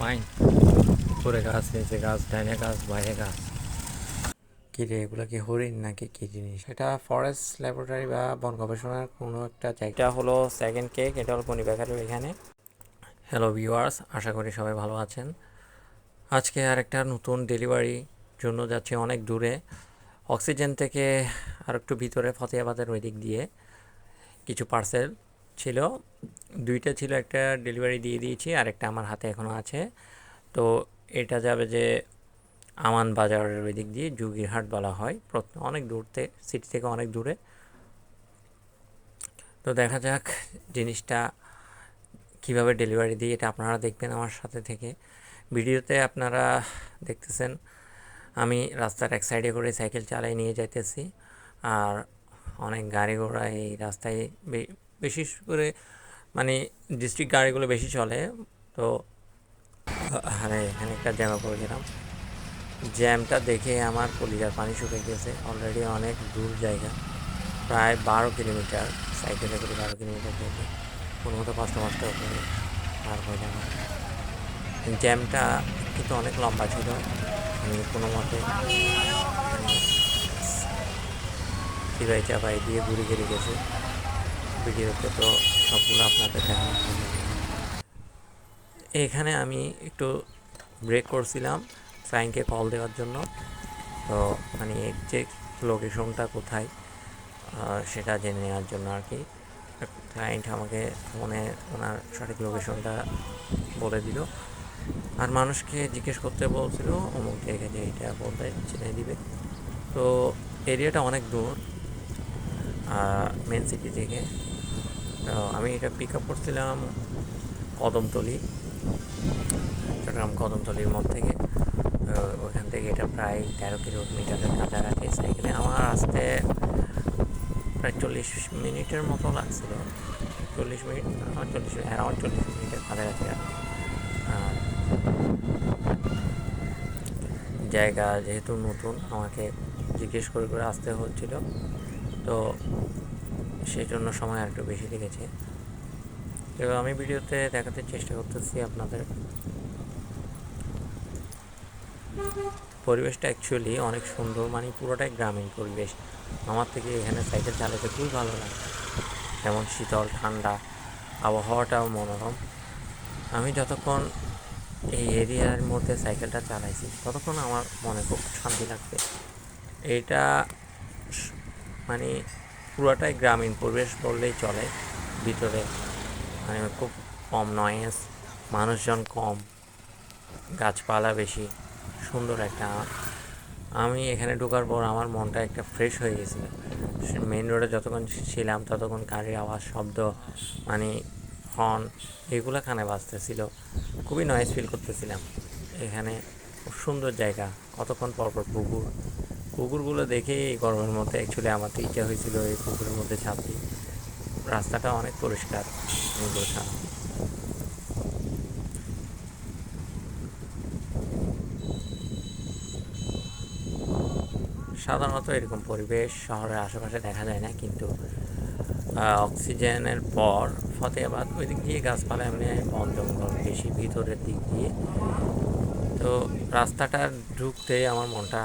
Pine উপরে গাছ নিচে গাছ ডাইনে গাছ বাইরে গাছ। কি রে এগুলো কি হরিণ নাকি কি জিনিস? এটা ফরেস্ট ল্যাবরেটরি বা বন গবেষণার কোনো একটা জায়গা। হলো সেকেন্ড কেক এটা হলো পনি বেকারির এখানে হ্যালো ভিউয়ার্স আশা করি সবাই ভালো আছেন। আজকে আর একটা নতুন ডেলিভারি জন্য যাচ্ছে অনেক দূরে। অক্সিজেন থেকে আর একটু ভিতরে ফতেহাবাদের ওই দিক দিয়ে কিছু পার্সেল ছিল, দুইটা ছিল, একটা ডেলিভারি দিয়ে দিয়েছি আর একটা আমার হাতে এখনও আছে। তো এটা যাবে যে আমান বাজারের ওই দিক দিয়ে যুগিরহাট বলা হয় প্রত্ন অনেক দূরতে সিটি থেকে অনেক দূরে। তো দেখা যাক জিনিসটা কীভাবে ডেলিভারি দিই, এটা আপনারা দেখবেন আমার সাথে থেকে। ভিডিওতে আপনারা দেখতেছেন, আমি রাস্তার এক সাইডে করে সাইকেল চালাই নিয়ে যাইতেছি, আর অনেক গাড়ি ঘোড়া এই রাস্তায় বে- বিশেষ করে মানে ডিস্ট্রিক্ট গাড়িগুলো বেশি চলে, তো, আরে, এখানে একটা জ্যামে পড়েছিলাম। জ্যামটা দেখে আমার কলিজার পানি শুকিয়ে গেছে অলরেডি অনেক দূর জায়গা, প্রায় বারো কিলোমিটার, সাইকেলে করে বারো কিলোমিটার থেকে কোনো মতো কষ্ট মষ্ট করে পার হয়ে যাওয়া জ্যামটা কিন্তু অনেক লম্বা ছিল, আমি কোনো মতে চিবাই চাপাই দিয়ে ঘুরে ঘিরে গেছে। ভিডিওতে তো সবগুলো আপনাদের দেখানো এখানে আমি একটু ব্রেক করছিলাম ফ্রাইংকে কল দেওয়ার জন্য। তো মানে যে লোকেশনটা কোথায় সেটা জেনে নেওয়ার জন্য আর কি। ক্লায়েন্ট আমাকে ফোনে ওনার সঠিক লোকেশনটা বলে দিল। আর মানুষকে জিজ্ঞেস করতে বলছিল অমুক জায়গায় যে এটা বলতে চিনে দিবে। তো এরিয়াটা অনেক দূর মেন সিটি থেকে। আমি এটা পিক আপ করছিলাম কদমতলি, চট্টগ্রাম কদমতলির মধ্যে থেকে। ওখান থেকে এটা প্রায় তেরো কিলোমিটারের কাছাকাছি সাইকেলে আমার আসতে প্রায় চল্লিশ মিনিটের মতো লাগছিল। চল্লিশ মিনিট, আমার চল্লিশ অ্যারাউন্ড চল্লিশ মিনিটের কাছাকাছি জায়গা যেহেতু নতুন, আমাকে জিজ্ঞেস করে করে আসতে হচ্ছিল। তো সেই জন্য সময় আর একটু বেশি লেগেছে। তো আমি ভিডিওতে দেখাতে চেষ্টা করতেছি আপনাদের। পরিবেশটা অ্যাকচুয়ালি অনেক সুন্দর মানে পুরোটাই গ্রামীণ পরিবেশ। আমার থেকে এখানে সাইকেল চালাতে খুবই ভালো লাগে। যেমন শীতল, ঠান্ডা, আবহাওয়াটাও মনোরম। আমি যতক্ষণ এই এরিয়ার মধ্যে সাইকেলটা চালাইছি, ততক্ষণ আমার মনে খুব শান্তি লাগছে এটা মানে পুরোটাই গ্রামীণ পরিবেশ বললেই চলে। ভিতরে মানে খুব কম নয়েস মানুষজন কম, গাছপালা বেশি, সুন্দর একটা আমি। এখানে ঢোকার পর আমার মনটা একটা ফ্রেশ হয়ে গেছিল। মেইন রোডে যতক্ষণ ছিলাম ততক্ষণ গাড়ির আওয়াজ, শব্দ মানে হর্ন এগুলো কানে বাজতেছিল। খুবই নয়েজ ফিল করতেছিলাম। এখানে খুব সুন্দর জায়গা। কতক্ষণ পর পর পুকুর পুকুরগুলো দেখে এই গরমের মধ্যে অ্যাকচুয়ালি আমার তো ইচ্ছা হয়েছিল এই পুকুরের মধ্যে ছাপ রাস্তাটা অনেক পরিষ্কার সাধারণত এরকম পরিবেশ শহরের আশেপাশে দেখা যায় না, কিন্তু অক্সিজেনের পর ফতেহাবাদ ওই দিক দিয়ে গাছপালা এমনি বন জঙ্গল, বেশি ভিতরের দিক দিয়ে। তো রাস্তাটা ঢুকতে আমার মনটা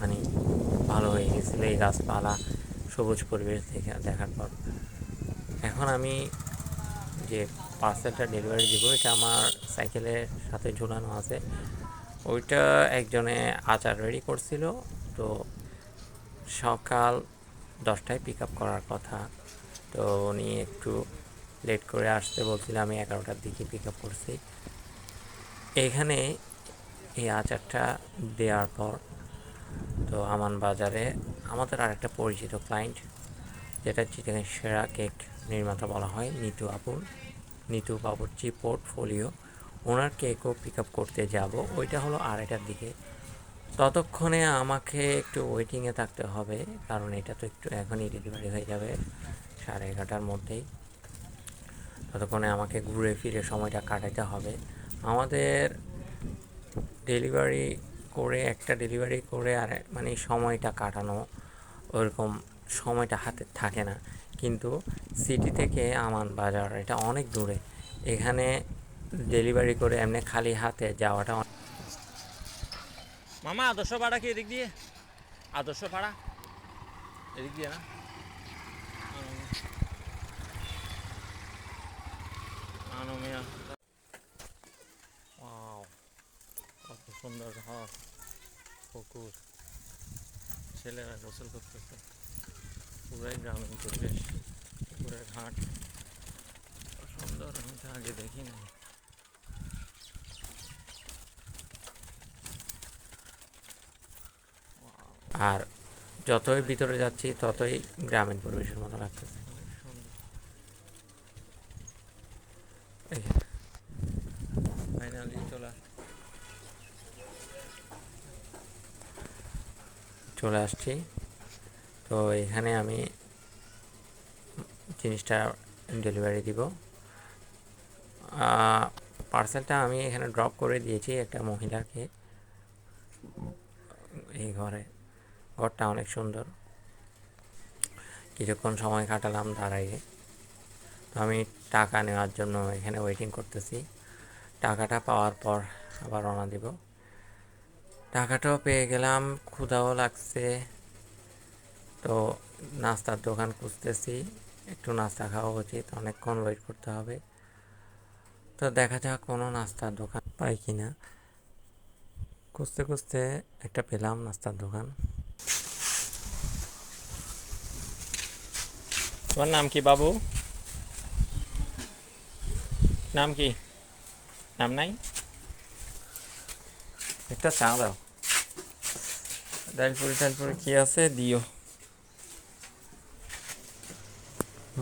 মানে ভালো হয়ে গেছিল এই গাছপালা, সবুজ পরিবেশ দেখে, দেখার পর। এখন আমি যে পার্সেলটা ডেলিভারি দিব, এটা আমার সাইকেলের সাথে ঝুলানো আছে। ওইটা একজনে আচার রেডি করছিল, তো সকাল দশটায় পিক আপ করার কথা। তো উনি একটু লেট করে আসতে বলছিল, আমি এগারোটার দিকে পিক আপ করছি। এখানে এই আচারটা দেওয়ার পর তো আমান বাজারে আমাদের আরেকটা পরিচিত ক্লায়েন্ট যেটা চিটাগাং সেরা কেক নির্মাতা বলা হয়, নিতু আপুর নিতু বাবুর্চি পোর্টফোলিও ওনার কেকও পিক আপ করতে যাব। ওইটা হলো আড়াইটার দিকে। ততক্ষণে আমাকে একটু ওয়েটিংয়ে থাকতে হবে, কারণ এটা তো একটু এখনই ডেলিভারি হয়ে যাবে, সাড়ে এগারোটার মধ্যেই। ততক্ষণে আমাকে ঘুরে ফিরে সময়টা কাটাতে হবে। আমাদের ডেলিভারি করে, একটা ডেলিভারি করে আর মানে সময়টা কাটানো ওরকম সময়টা হাতে থাকে না। কিন্তু সিটি থেকে আমান বাজার, এটা অনেক দূরে। এখানে ডেলিভারি করে এমনি খালি হাতে যাওয়াটা মামা, আদর্শ পাড়া কি এদিক দিয়ে? আদর্শ পাড়া এদিক দিয়ে না? ওয়াও কত সুন্দর ঘর পুকুর ছেলেরা গোসল করতেছে। পুরাই গ্রামীণ পরিবেশ পুকুরের ঘাট। সুন্দর, আমি তো আগে দেখিনি। আর যতই ভিতরে যাচ্ছি, ততই গ্রামীণ পরিবেশের মতো লাগতেছে ফাইনালি চলে আস- চলে আসছি। তো এখানে আমি জিনিসটা ডেলিভারি দিব। পার্সেলটা আমি এখানে ড্রপ করে দিয়েছি একটা মহিলাকে। এই ঘরে। ঘরটা অনেক সুন্দর। কিছুক্ষণ সময় কাটালাম দাঁড়াইয়ে তো আমি টাকা নেওয়ার জন্য এখানে ওয়েটিং করতেছি। টাকাটা পাওয়ার পর আবার রওনা দিব। টাকাটাও পেয়ে গেলাম, ক্ষুধাও লাগছে। তো নাস্তার দোকান খুঁজতেছি, একটু নাস্তা খাওয়া উচিত, অনেকক্ষণ ওয়েট করতে হবে। তো দেখা যাক কোনো নাস্তার দোকান পাই কি না খুঁজতে খুঁজতে একটা পেলাম নাস্তার দোকান। তোমার নাম কি বাবু? নাম কি? নাম নাই? একটা চা দাও। ডালপুরি টালপুরি কি আছে? দিও।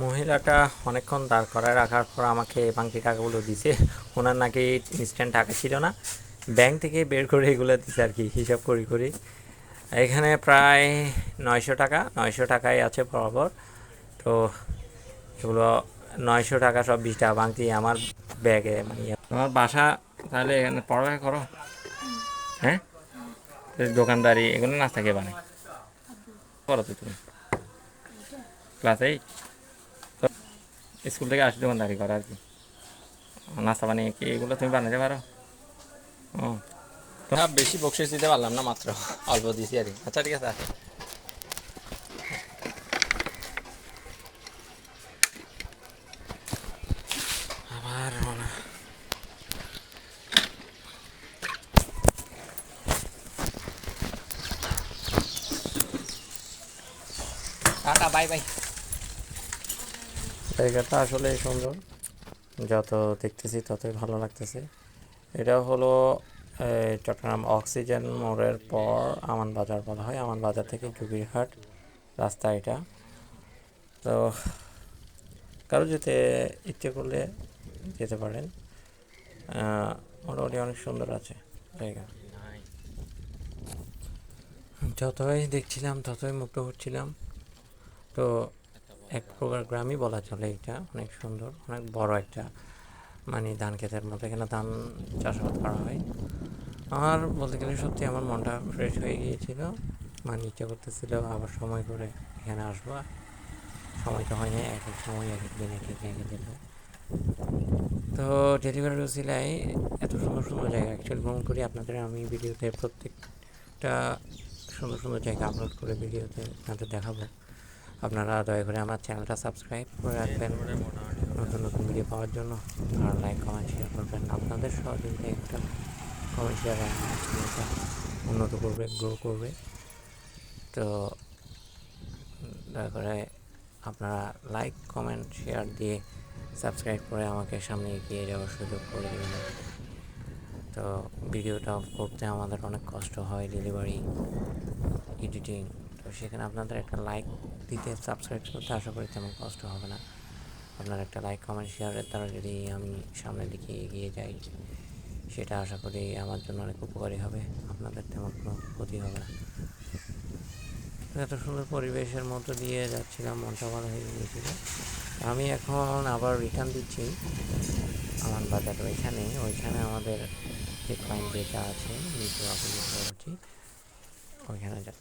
মহিলাটা অনেকক্ষণ দাঁড় করায় রাখার পর আমাকে বাংকি টাকাগুলো দিছে। ওনার নাকি ইনস্ট্যান্ট টাকা ছিল না। ব্যাংক থেকে বের করে এগুলো দিছে আর কি, হিসাব করি করি। এখানে প্রায় নয়শো টাকা, নয়শো টাকাই আছে বরাবর। তো এগুলো নয়শো টাকা, সব বিশ টাকা বাংতি আমার ব্যাগে মানে তোমার বাসা তাহলে এখানে পড়ালেখা করো। হ্যাঁ? দোকানদারি, এগুলো নাস্তা থাকে মানে করো তো তুমি। ক্লাস এইট স্কুল থেকে আসো দোকানদারি করো আর কি। নাস্তা বানিয়ে কি এগুলো তুমি বানাতে পারো? হ্যাঁ বেশি বকশিস দিতে পারলাম না মাত্র। অল্প দিছি আর কি। আচ্ছা ঠিক আছে আসো। আবার রওনা। টাটা বাই বাই জায়গাটা আসলে সুন্দর। যত দেখতেছি ততই ভালো লাগতেছে। এটা হলো চট্টগ্রাম অক্সিজেন মোড়ের পর আমান বাজার বলা হয়। আমান বাজার থেকে জুবিরহাট রাস্তা এটা। তো, কারও যেতে ইচ্ছে করলে যেতে পারেন। মোটামুটি অনেক সুন্দর আছে জায়গা। যতই দেখছিলাম ততই মুগ্ধ হচ্ছিলাম। তো এক প্রকার গ্রামই বলা চলে এটা, অনেক সুন্দর, অনেক বড় একটা মানে ধান ক্ষেতের মতো। এখানে ধান চাষাবাদ করা হয়। আমার বলতে গেলে সত্যি আমার মনটা ফ্রেশ হয়ে গিয়েছিল মানে ইচ্ছা করতেছিল আবার সময় করে এখানে আসব। সময় তো হয় না এক এক সময়, এক এক দিন, এক এক জায়গায় যেতে। তো ডেলিভারি রসিলায় এত সুন্দর সুন্দর জায়গা অ্যাকচুয়ালি ভ্রমণ করি আপনাদের, আমি ভিডিওতে প্রত্যেকটা সুন্দর সুন্দর জায়গা আপলোড করে ভিডিওতে আপনাদের দেখাবো। আপনারা দয়া করে আমার চ্যানেলটা সাবস্ক্রাইব করে রাখবেন। নতুন নতুন ভিডিও পাওয়ার জন্য আর লাইক কমেন্ট শেয়ার করবেন। আপনাদের সহযোগিতা একটা কমেন্ট শেয়ার উন্নত করবে গ্রো করবে। তো দয়া করে আপনারা লাইক কমেন্ট শেয়ার দিয়ে সাবস্ক্রাইব করে আমাকে সামনে এগিয়ে যাওয়ার সুযোগ করে দেবেন। তো ভিডিওটা করতে আমাদের অনেক কষ্ট হয় ডেলিভারি এডিটিং তো সেখানে আপনাদের একটা লাইক দিতে সাবস্ক্রাইব করতে আশা করি তেমন কষ্ট হবে না। আপনার একটা লাইক কমেন্ট শেয়ারের দ্বারা যদি আমি সামনের দিকে এগিয়ে যাই, সেটা আশা করি আমার জন্য অনেক উপকারী হবে, আপনাদের তেমন কোনো ক্ষতি হবে না। এত সুন্দর পরিবেশের মতো দিয়ে যাচ্ছিলাম, মনটা ভালো হয়ে গিয়েছিল। আমি এখন আবার রিটার্ন দিচ্ছি আমার বাজার ওইখানে। ওইখানে আমাদের যে ক্লাইন্ট যেটা আছে, নিচে ওইখানে যা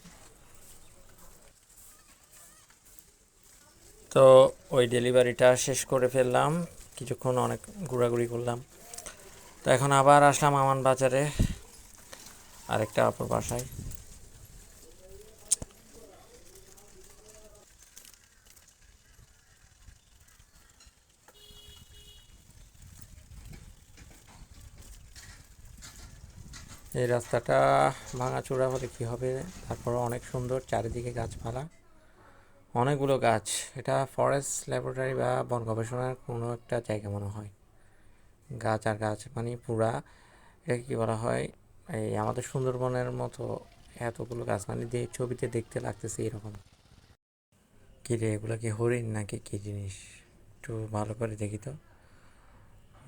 তো ওই ডেলিভারিটা শেষ করে ফেললাম। কিছুক্ষণ অনেক ঘোরাঘুরি করলাম। তো এখন আবার আসলাম আমান বাজারে, আরেকটা অপর বাসায়। এই রাস্তাটা ভাঙাচোরা হলে কী হবে? তারপরে অনেক সুন্দর, চারিদিকে গাছপালা। অনেকগুলো গাছ। এটা ফরেস্ট ল্যাবরেটরি বা বন গবেষণার কোনো একটা জায়গা মনে হয়। গাছ আর গাছ মানে পুরা, এটাকে কী বলা হয়? এই আমাদের সুন্দরবনের মতো এতগুলো গাছ মানে ছবিতে দেখতে লাগতেছে এরকম। কী রে, এগুলো কি হরিণ নাকি কী জিনিস? একটু ভালো করে দেখি তো।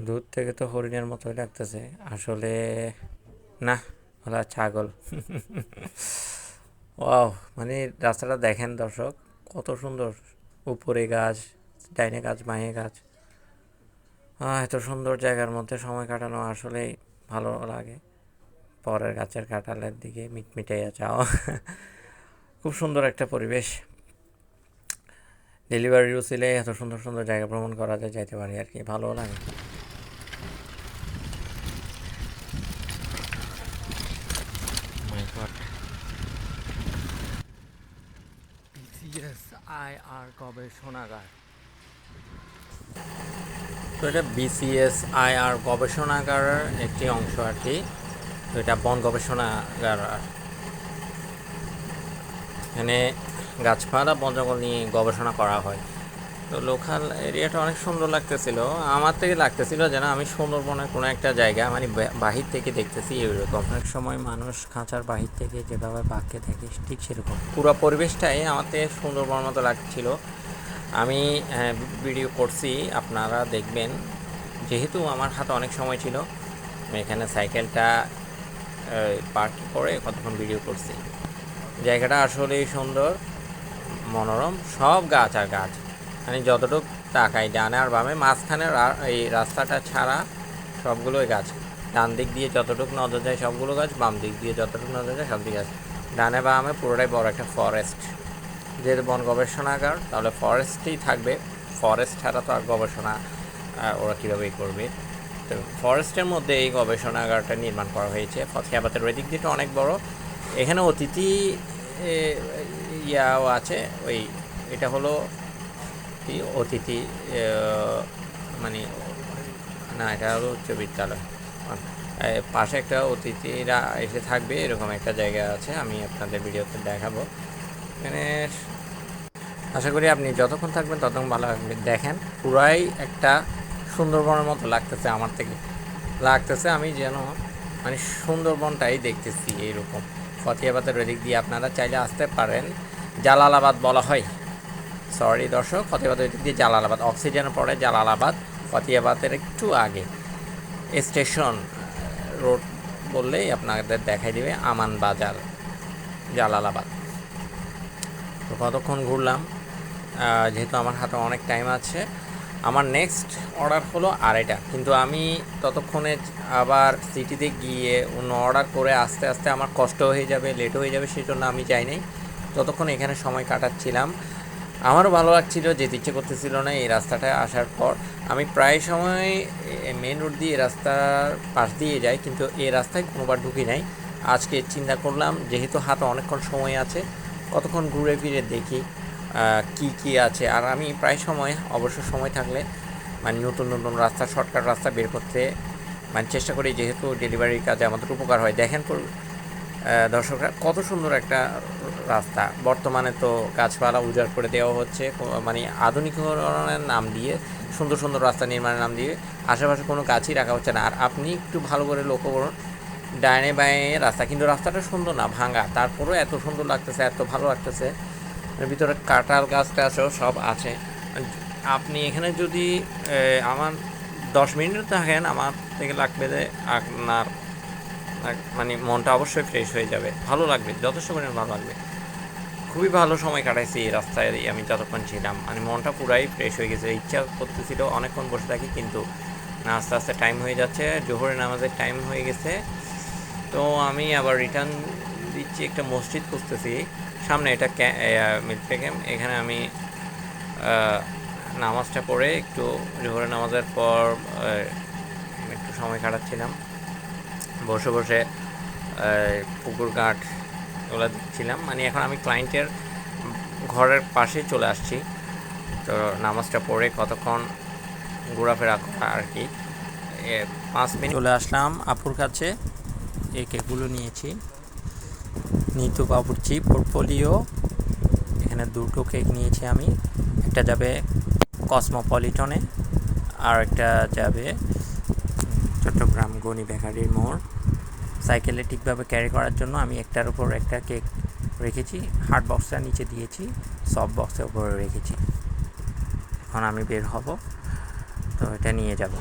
দূর থেকে তো হরিণের মতোই লাগতেছে। আসলে না, ওরা ছাগল। ও মানে রাস্তাটা দেখেন দর্শক। কত সুন্দর উপরে গাছ, ডাইনে গাছ, বাঁয়ে গাছ। এত সুন্দর জায়গার মধ্যে সময় কাটানো আসলেই ভালো লাগে। পরের গাছের কাঁঠালের দিকে মিটমিটাইয়া যাওয়া খুব সুন্দর একটা পরিবেশ। ডেলিভারি রুসিলে এত সুন্দর সুন্দর জায়গা ভ্রমণ করা যায়, যাইতে পারি আর কি। ভালো লাগে। গবেষণাগার তো এটা বিসিএসআইআর গবেষণাগারের একটি অংশ আর কি। তো এটা বন গবেষণাগার। এখানে গাছপালা, বন জঙ্গল নিয়ে গবেষণা করা হয়। তো লোকাল এরিয়াটা অনেক সুন্দর লাগতেছিল। আমার থেকে লাগতেছিল যেন আমি সুন্দরবনের কোনো একটা জায়গা মানে বাহির থেকে দেখতেছি এরকম। অনেক সময় মানুষ খাঁচার বাহির থেকে যেভাবে বাঘকে দেখে ঠিক সেরকম। পুরো পরিবেশটাই আমার থেকে সুন্দরবন মতো লাগছিল। আমি ভিডিও করছি, আপনারা দেখবেন। যেহেতু আমার হাতে অনেক সময় ছিল এখানে সাইকেলটা পার্ক করে কতক্ষণ ভিডিও করছি। জায়গাটা আসলেই সুন্দর, মনোরম, সব গাছ আর গাছ। মানে যতটুকু তাকাই ডানে আর বামে মাঝখানে এই রাস্তাটা ছাড়া সবগুলোই গাছ। ডান দিক দিয়ে যতটুকু নজর যায় সবগুলো গাছ, বাম দিক দিয়ে যতটুকু নজর যায় সব দিক গাছ। ডানে বামে পুরোটাই বড় একটা ফরেস্ট যেহেতু বন গবেষণাগার, তাহলে ফরেস্টই থাকবে। ফরেস্ট ছাড়া তো আর গবেষণা ওরা কীভাবেই করবে? তো ফরেস্টের মধ্যে এই গবেষণাগারটা নির্মাণ করা হয়েছে। ফতেহাবাদের ওই দিক দিয়েটা অনেক বড়। এখানে অতিথি ইয়াও আছে। ওই, এটা হলো কি অতিথি মানে না, এটা হলো উচ্চ বিদ্যালয় পাশে একটা অতিথিরা এসে থাকবে, এরকম একটা জায়গা আছে, আমি আপনাদের ভিডিওতে দেখাবো। এখানে আশা করি আপনি যতক্ষণ থাকবেন, ততক্ষণ ভালো লাগবে দেখেন, পুরাই একটা সুন্দরবনের মতো লাগতেছে আমার থেকে। লাগতেছে আমি যেন মানে সুন্দরবনটাই দেখতেছি এইরকম। ফতিয়াবাদের ওদিক দিয়ে আপনারা চাইলে আসতে পারেন। জালালাবাদ বলা হয়। সরি দর্শক ফতেহাবাদ ওই দিক দিয়ে জালালাবাদ অক্সিজেনের পরে জালালাবাদ ফতিয়াবাদের একটু আগে। স্টেশন রোড বললেই আপনাদের দেখাই দেবে আমান বাজার, জালালাবাদ। তো কতক্ষণ ঘুরলাম? যেহেতু আমার হাতে অনেক টাইম আছে, আমার নেক্সট অর্ডার হলো আড়াইটা। কিন্তু আমি ততক্ষণে আবার সিটিতে গিয়ে অন্য অর্ডার করে আস্তে আস্তে আমার কষ্ট হয়ে যাবে লেট হয়ে যাবে সেই জন্য আমি যাই নাই ততক্ষণ এখানে সময় কাটাচ্ছিলাম। আমারও ভালো লাগছিল, যেতে ইচ্ছে করতেছিল না এই রাস্তাটায় আসার পর। আমি প্রায় সময় মেন রোড দিয়ে রাস্তার পাশ দিয়ে যাই, কিন্তু এই রাস্তায় কোনোবার ঢুকি নাই। আজকে চিন্তা করলাম, যেহেতু হাতে অনেকক্ষণ সময় আছে, কতক্ষণ ঘুরে ফিরে দেখি কি কি আছে। আর আমি প্রায় সময় অবশ্য সময় থাকলে মানে নতুন নতুন রাস্তা শর্টকাট রাস্তা বের করতে মানে চেষ্টা করি, যেহেতু ডেলিভারির কাজে আমাদের উপকার হয়। দেখেন দর্শকরা, কত সুন্দর একটা রাস্তা। বর্তমানে তো গাছপালা উজাড় করে দেওয়া হচ্ছে মানে আধুনিকরণের নাম দিয়ে, সুন্দর সুন্দর রাস্তা নির্মাণের নাম দিয়ে আশেপাশে কোনো গাছই রাখা হচ্ছে না। আর আপনি একটু ভালো করে লক্ষ্য করুন, ডাইনে বাঁয়ে রাস্তা, কিন্তু রাস্তাটা সুন্দর না, ভাঙা। তারপরেও এত সুন্দর লাগতেছে, এত ভালো লাগতেছে। ভিতরে কাঁঠাল গাছ টাছও সব আছে। আপনি এখানে যদি আমার দশ মিনিট থাকেন, আমার থেকে লাগবে যে আপনার মানে মনটা অবশ্যই ফ্রেশ হয়ে যাবে। ভালো লাগবে যথেষ্ট পরিমাণ ভালো লাগবে। খুবই ভালো সময় কাটাইছি এই রাস্তায় আমি যতক্ষণ ছিলাম। মানে মনটা পুরাই ফ্রেশ হয়ে গেছে, ইচ্ছা করতেছিল অনেকক্ষণ বসে থাকি, কিন্তু আস্তে আস্তে টাইম হয়ে যাচ্ছে জোহরের নামাজের টাইম হয়ে গেছে। তো আমি আবার রিটার্ন দিচ্ছি একটা মসজিদ খুঁজতেছি। সামনে এটা মিল্টে ক্যাম্প এখানে আমি নামাজটা পড়ে একটু জোহরের নামাজের পর একটু সময় কাটাচ্ছিলাম। বসে বসে পুকুর ঘাট ওগুলো দেখছিলাম। মানে এখন আমি ক্লায়েন্টের ঘরের পাশেই চলে আসছি। তো নামাজটা পড়ে কতক্ষণ ঘোরাফেরা করা আর কি পাঁচ মিনিট চলে আসলাম আপুর কাছে। এই কেকগুলো নিয়েছি। নিতু বাবুর্চি পোর্টফোলিও এখানে দুটো কেক নিয়েছি আমি। একটা যাবে কসমোপলিটনে আর একটা যাবে গনি বেকারির মোড়। সাইকেলে ঠিকভাবে ক্যারি করার জন্য আমি একটার উপর একটা কেক রেখেছি। হার্ড বক্সটা নিচে দিয়েছি সফট বক্সের উপরে রেখেছি। এখন আমি বের হব। তো এটা নিয়ে যাব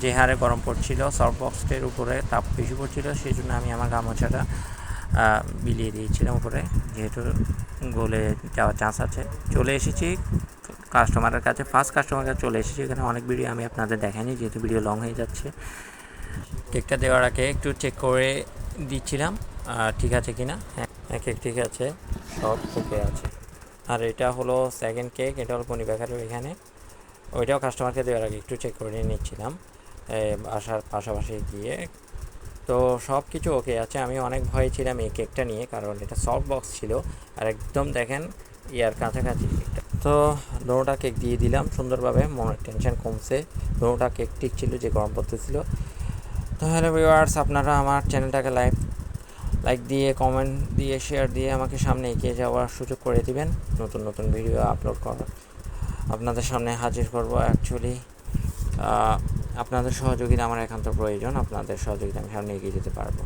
যে হারে গরম পড়ছিল সফট বক্সের উপরে তাপ বেশি পড়ছিল সেই জন্য আমি আমার গামছাটা বিলিয়ে দিয়েছিলাম উপরে। যেহেতু গলে যাওয়ার চান্স আছে। চলে এসেছি কাস্টমারের কাছে। ফার্স্ট কাস্টমারের কাছে চলে এসেছি। এখানে অনেক ভিডিও আমি আপনাদের দেখাইনি, যেহেতু ভিডিও লং হয়ে যাচ্ছে। কেকটা দেওয়ার আগে একটু চেক করে দিচ্ছিলাম ঠিক আছে কি না হ্যাঁ হ্যাঁ কেক ঠিক আছে, সব ওকে আছে। আর এটা হলো সেকেন্ড কেক এটা হলো পনি বেকারের এখানে। ওইটাও কাস্টমারকে দেওয়ার আগে একটু চেক করে নিচ্ছিলাম আসার পাশাপাশি গিয়ে। তো সব কিছু ওকে আছে, আমি অনেক ভয়ে ছিলাম এই কেকটা নিয়ে, কারণ এটা সফট বক্স ছিল, আর একদম দেখেন, ইয়ার কাছাকাছি তো দোনোটা কেক দিয়ে দিলাম, সুন্দরভাবে মনের টেনশন কমছে। দোনোটা কেক ঠিক ছিল, যে গরম পড়তেছিল। তো হ্যালো ভিউয়ার্স, আপনারা আমার চ্যানেলটাকে লাইক লাইক দিয়ে, কমেন্ট দিয়ে, শেয়ার দিয়ে আমাকে সামনে এগিয়ে যাওয়ার সুযোগ করে দিবেন। নতুন নতুন ভিডিও আপলোড করার আপনাদের সামনে হাজির করব। অ্যাকচুয়ালি আপনাদের সহযোগিতা আমার একান্ত প্রয়োজন। আপনাদের সহযোগিতা আমি সামনে এগিয়ে যেতে পারব।